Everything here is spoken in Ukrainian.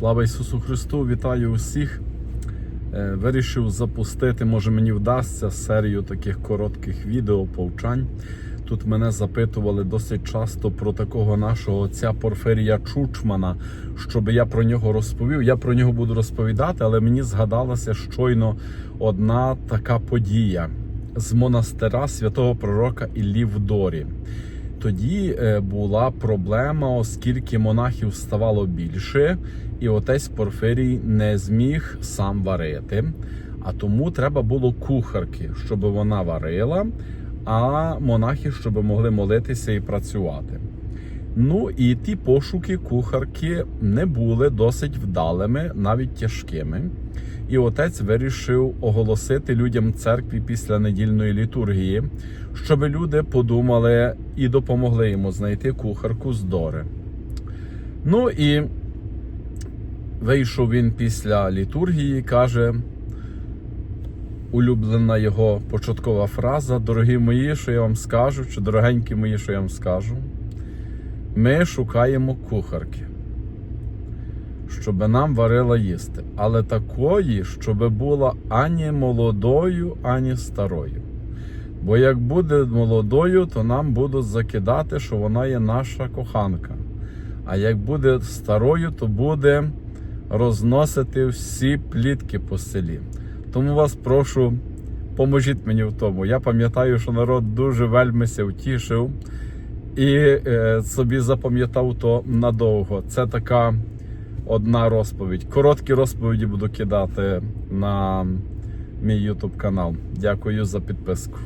Слава Ісусу Христу! Вітаю усіх! Е, Вирішив запустити, може мені вдасться серію таких коротких відео повчань. Тут мене запитували досить часто про такого нашого отця Порфирія Чучмана, щоб я про нього розповів. Я про нього буду розповідати, але мені згадалася щойно одна така подія з монастира святого пророка Іллі в Дорі. Тоді е, була проблема, оскільки монахів ставало більше, і отець Порфирій не зміг сам варити. А тому треба було кухарки, щоб вона варила, а монахи, щоб могли молитися і працювати. Ну і ті пошуки кухарки не були досить вдалими, навіть тяжкими. І отець вирішив оголосити людям церкві після недільної літургії, щоб люди подумали і допомогли йому знайти кухарку з Дори. Ну і вийшов він після літургії, каже, улюблена його початкова фраза: Дорогі мої, що я вам скажу, чи дорогенькі мої, що я вам скажу. Ми шукаємо кухарки, щоб нам варила їсти, але такої, щоб була ані молодою, ані старою. Бо як буде молодою, то нам будуть закидати, що вона є наша коханка. А як буде старою, то буде розносити всі плітки по селі. Тому вас прошу, поможіть мені в тому. Я пам'ятаю, що народ дуже вельми се втішив і е, собі запам'ятав то надовго. Це така одна розповідь. Короткі розповіді буду кидати на мій YouTube канал. Дякую за підписку.